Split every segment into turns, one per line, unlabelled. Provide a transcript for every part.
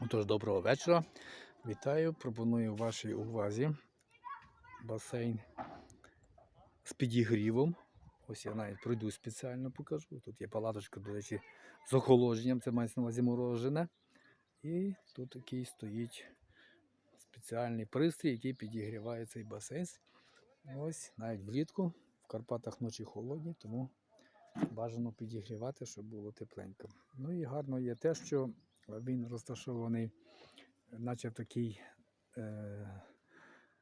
Отож, доброго вечора. Вітаю. Пропоную вашій увазі басейн з підігрівом. Ось я навіть пройду спеціально покажу. Тут є палаточка, до речі, з охолодженням, це мається на увазі морожене. І тут такий стоїть спеціальний пристрій, який підігріває цей басейн. Ось навіть влітку. В Карпатах ночі холодні, тому бажано підігрівати, щоб було тепленько. Ну і гарно є те, що він розташований, наче в такій е,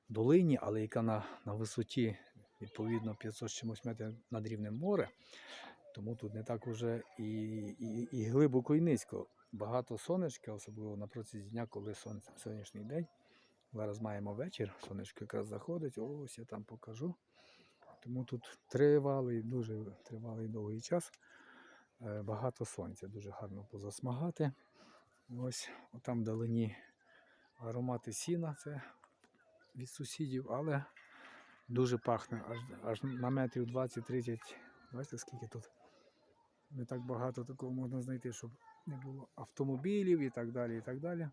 долині, але яка на, на висоті відповідно 500 з чимось метрів над рівнем моря. Тому тут не так уже і, і, і глибоко, і низько. Багато сонечка, особливо на протязі дня, коли сонце, сонячний день. Зараз маємо вечір, сонечко якраз заходить, ось я там покажу. Тому тут тривалий, дуже тривалий довгий час. Е, Багато сонця, дуже гарно позасмагати. Ось там вдалині аромати сіна, це від сусідів, але дуже пахне аж, аж на метрів 20-30. Бачите, скільки тут? Не так багато такого можна знайти, щоб не було автомобілів і так далі. і так далі.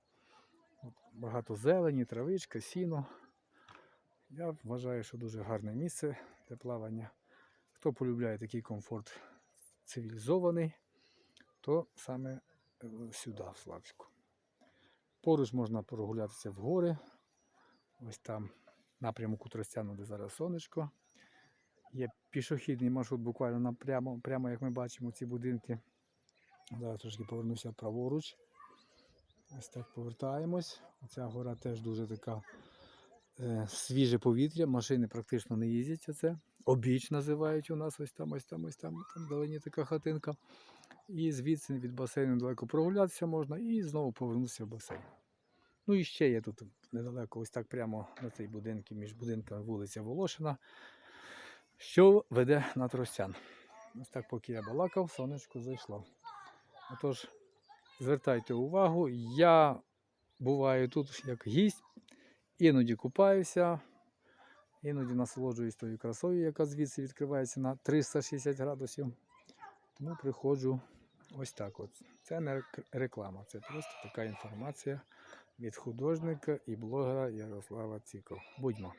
От, багато зелені, травичка, сіно. Я вважаю, що дуже гарне місце для плавання. Хто полюбляє такий комфорт цивілізований, то саме сюди, в Славську. Поруч можна прогулятися в гори. Ось там напрямок у Тростяну, де зараз сонечко. Є пішохідний маршрут буквально напрямо, прямо як ми бачимо ці будинки. Зараз трошки повернуся праворуч. Ось так повертаємось. Оця гора теж дуже така е, свіже повітря, машини практично не їздять. Оце. Обіч називають у нас ось там, ось там, ось там, там вдалині така хатинка. І звідси від басейну далеко прогулятися можна і знову повернутися в басейн. Ну і ще є тут недалеко, ось так прямо на цей будинок, між будинками вулиця Волошина, що веде на Тростян. Ось так, поки я балакав, сонечко зайшло. Отож, звертайте увагу, я буваю тут як гість, іноді купаюся, іноді насолоджуюсь тою красою, яка звідси відкривається на 360 градусів. Тому приходжу ось так. от. Це не рек- реклама, це просто така інформація від художника і блогера Ярослава Ціков. Будьмо.